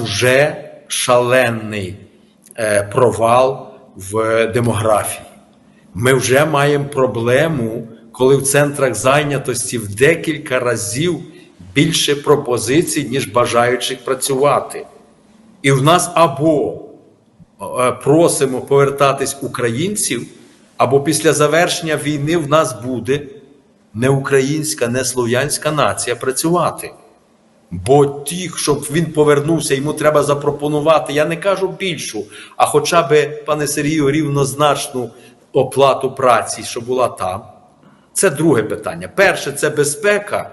вже шалений е, провал в демографії. Ми вже маємо проблему, коли в центрах зайнятості в декілька разів більше пропозицій, ніж бажаючих працювати. І в нас або е, просимо повертатись українців, або після завершення війни в нас буде не українська, не слов'янська нація працювати. Бо ті, щоб він повернувся, йому треба запропонувати, я не кажу більшу, а хоча б, пане Сергію, рівнозначну оплату праці, що була там. Це друге питання. Перше це безпека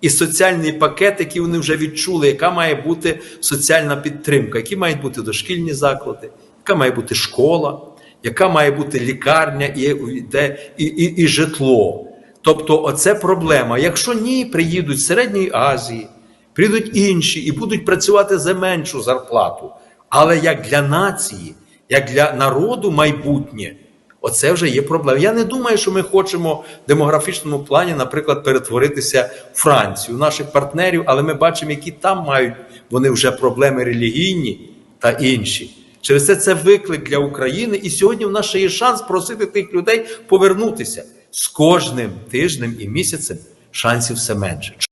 і соціальний пакет, який вони вже відчули, яка має бути соціальна підтримка, які мають бути дошкільні заклади, яка має бути школа, яка має бути лікарня і, де, і, і, і житло. Тобто, оце проблема. Якщо ні, приїдуть з Середньої Азії, прийдуть інші і будуть працювати за меншу зарплату. Але як для нації, як для народу майбутнє, оце вже є проблема. Я не думаю, що ми хочемо в демографічному плані, наприклад, перетворитися в Францію, наших партнерів, але ми бачимо, які там мають вони вже проблеми релігійні та інші. Через це це виклик для України, і сьогодні в нас ще є шанс просити тих людей повернутися з кожним тижнем і місяцем шансів все менше.